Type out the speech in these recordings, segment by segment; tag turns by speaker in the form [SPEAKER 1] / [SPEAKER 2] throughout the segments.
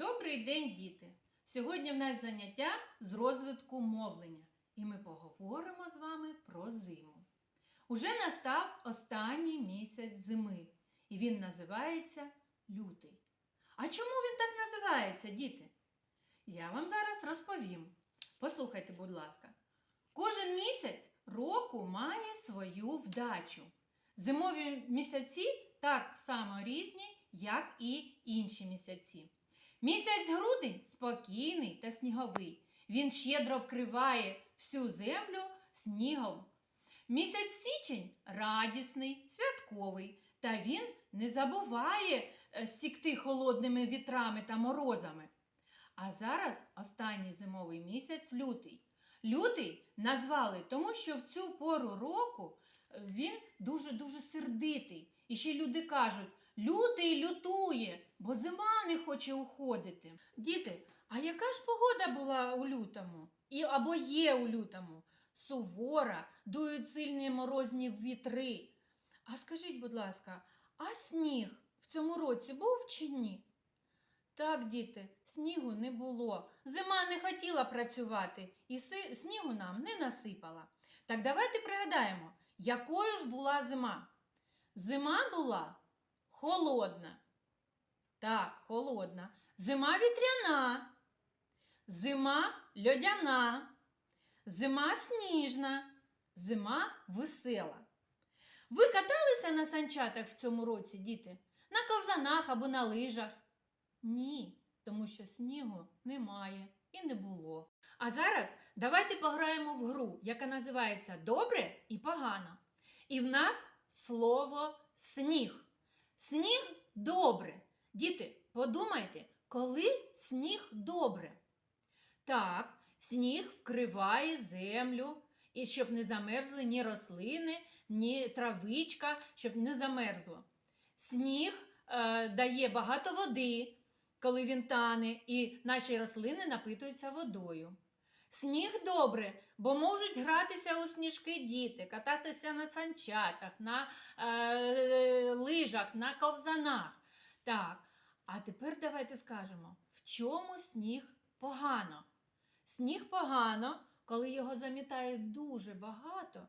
[SPEAKER 1] Добрий день, діти! Сьогодні в нас заняття з розвитку мовлення, і ми поговоримо з вами про зиму. Уже настав останній місяць зими, і він називається лютий. А чому він так називається, діти? Я вам зараз розповім. Послухайте, будь ласка. Кожен місяць року має свою вдачу. Зимові місяці так само різні, як і інші місяці. Місяць грудень спокійний та сніговий. Він щедро вкриває всю землю снігом. Місяць січень радісний, святковий, та він не забуває е, сікти холодними вітрами та морозами. А зараз останній зимовий місяць лютий. Лютий назвали тому, що в цю пору року е, він дуже-дуже сердитий. І ще люди кажуть, лютий лютує, бо зима не хоче уходити. Діти, а яка ж погода була у лютому? І, або є у лютому? Сувора, дують сильні морозні вітри. А скажіть, будь ласка, а сніг в цьому році був чи ні? Так, діти, снігу не було. Зима не хотіла працювати і снігу нам не насипала. Так давайте пригадаємо, якою ж була зима. Зима була холодна. Так, холодна. Зима вітряна. Зима льодяна. Зима сніжна. Зима весела. Ви каталися на санчатах в цьому році, діти? На ковзанах або на лижах? Ні, тому що снігу немає і не було. А зараз давайте пограємо в гру, яка називається Добре і погано. І в нас слово сніг. Сніг добре. Діти, подумайте, коли сніг добре? Так, сніг вкриває землю, і щоб не замерзли ні рослини, ні травичка, щоб не замерзло. Сніг е, дає багато води, коли він тане, і наші рослини напитуються водою. Сніг добре, бо можуть гратися у сніжки діти, кататися на санчатах, на е, лижах, на ковзанах. Так, а тепер давайте скажемо, в чому сніг погано? Сніг погано, коли його замітають дуже багато,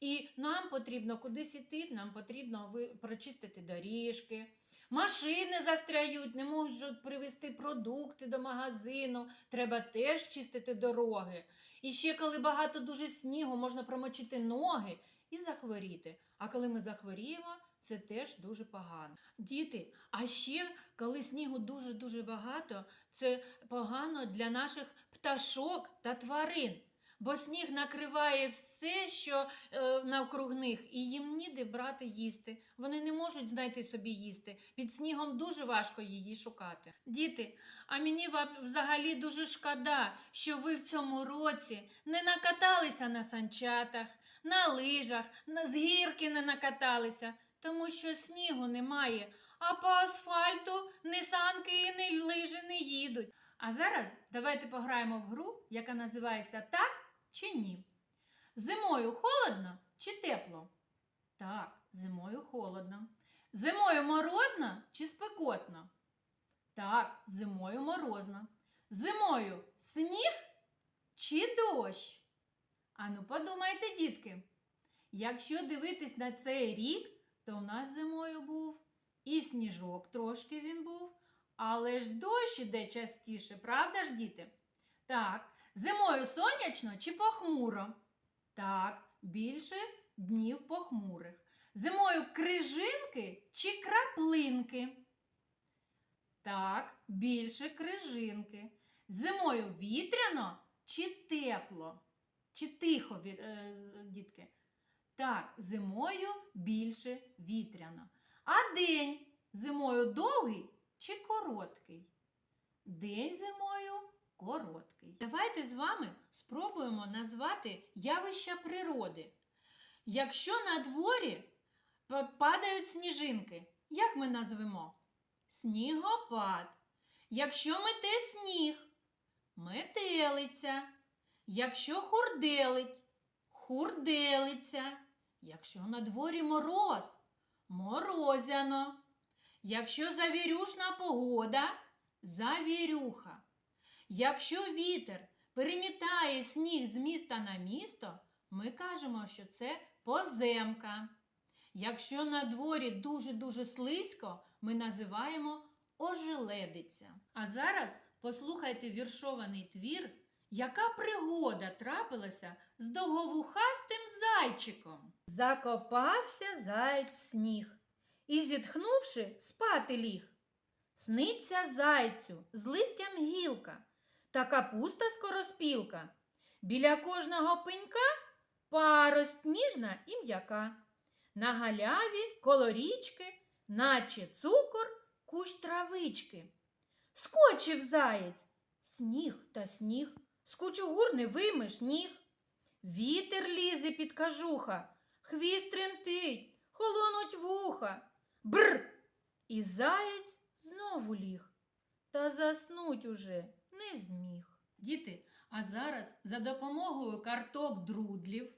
[SPEAKER 1] і нам потрібно кудись іти, нам потрібно прочистити доріжки. Машини застряють, не можуть привезти продукти до магазину, треба теж чистити дороги. І ще коли багато дуже снігу, можна промочити ноги і захворіти. А коли ми захворіємо, це теж дуже погано. Діти, а ще коли снігу дуже-дуже багато, це погано для наших пташок та тварин. Бо сніг накриває все, що е, навкруг них, і їм ніде брати їсти. Вони не можуть знайти собі їсти. Під снігом дуже важко її шукати. Діти, а мені взагалі дуже шкода, що ви в цьому році не накаталися на санчатах, на лижах, на з гірки не накаталися, тому що снігу немає, а по асфальту ні санки і ні лижі не їдуть. А зараз давайте пограємо в гру, яка називається Так чи ні. Зимою холодно чи тепло? Так, зимою холодно. Зимою морозно чи спекотно? Так, зимою морозно. Зимою сніг чи дощ? Ану, подумайте, дітки. Якщо дивитись на цей рік, то в нас зимою був і сніжок трошки він був, але ж дощ іде частіше, правда ж, діти? Так, зимою сонячно чи похмуро? Так, більше днів похмурих. Зимою крижинки чи краплинки? Так, більше крижинки. Зимою вітряно чи тепло? Чи тихо, е, дітки? Так, зимою більше вітряно. А день зимою довгий чи короткий? День зимою короткий. Давайте з вами спробуємо назвати явища природи. Якщо на дворі падають сніжинки, як ми назвемо? Снігопад. Якщо мете сніг, метелиця. Якщо хурделить, хурделиця. Якщо на дворі мороз, морозяно. Якщо завірюшна погода, завірюха. Якщо вітер перемітає сніг з міста на місто, ми кажемо, що це поземка. Якщо на дворі дуже-дуже слизько, ми називаємо ожеледиця. А зараз послухайте віршований твір, яка пригода трапилася з довговухастим зайчиком. Закопався заєць в сніг і, зітхнувши, спати ліг. Сниться зайцю з листям гілка та капуста скороспілка. Біля кожного пенька парость ніжна і м'яка. На галяві коло річки, наче цукор, кущ травички. Скочив заєць, сніг та сніг, з кучугур не виймеш ніг. Вітер лізе під кажуха, хвіст тремтить, холонуть вуха. Бр! І заєць знову ліг, та заснуть уже не зміг. Діти, а зараз за допомогою карток друдлів.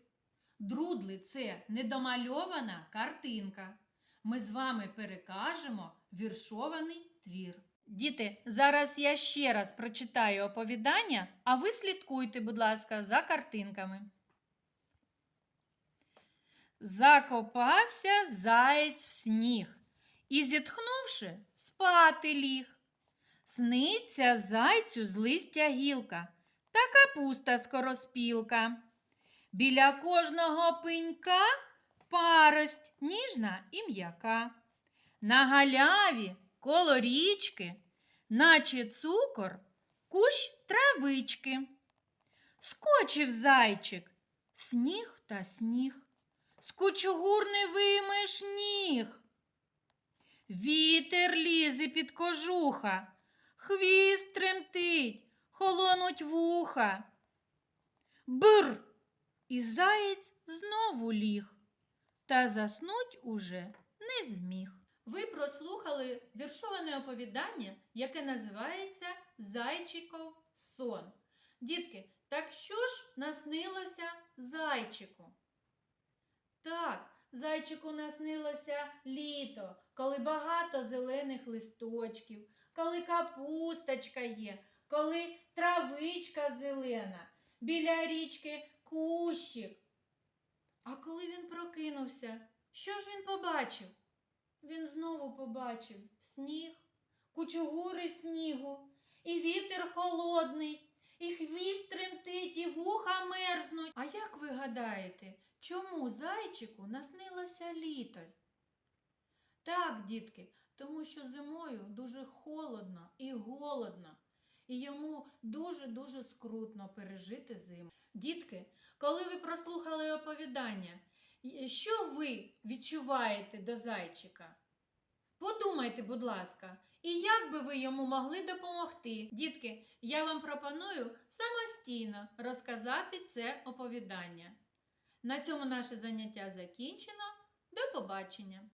[SPEAKER 1] Друдли це недомальована картинка. Ми з вами перекажемо віршований твір. Діти, зараз я ще раз прочитаю оповідання, а ви слідкуйте, будь ласка, за картинками. Закопався заєць в сніг і, зітхнувши, спати ліг. Сниться зайцю з листя гілка та капуста скороспілка. Біля кожного пенька парость ніжна і м'яка. На галяві коло річки, наче цукор, кущ травички. Скочив зайчик, сніг та сніг, з кучугур не виймеш ніг. Вітер лізе під кожуха, хвіст тремтить, холонуть вуха. Бр! І заєць знову ліг, та заснуть уже не зміг. Ви прослухали віршоване оповідання, яке називається Зайчиков сон. Дітки, так що ж наснилося зайчику? Так, зайчику наснилося літо, коли багато зелених листочків, коли капусточка є, коли травичка зелена, біля річки кущик. А коли він прокинувся, що ж він побачив? Він знову побачив сніг, кучугури снігу, і вітер холодний, і хвіст тремтить, і вуха мерзнуть. А як ви гадаєте, чому зайчику наснилося літо? Так, дітки, тому що зимою дуже холодно і голодно, і йому дуже-дуже скрутно пережити зиму. Дітки, коли ви прослухали оповідання, що ви відчуваєте до зайчика? Подумайте, будь ласка, і як би ви йому могли допомогти? Дітки, я вам пропоную самостійно розказати це оповідання. На цьому наше заняття закінчено. До побачення!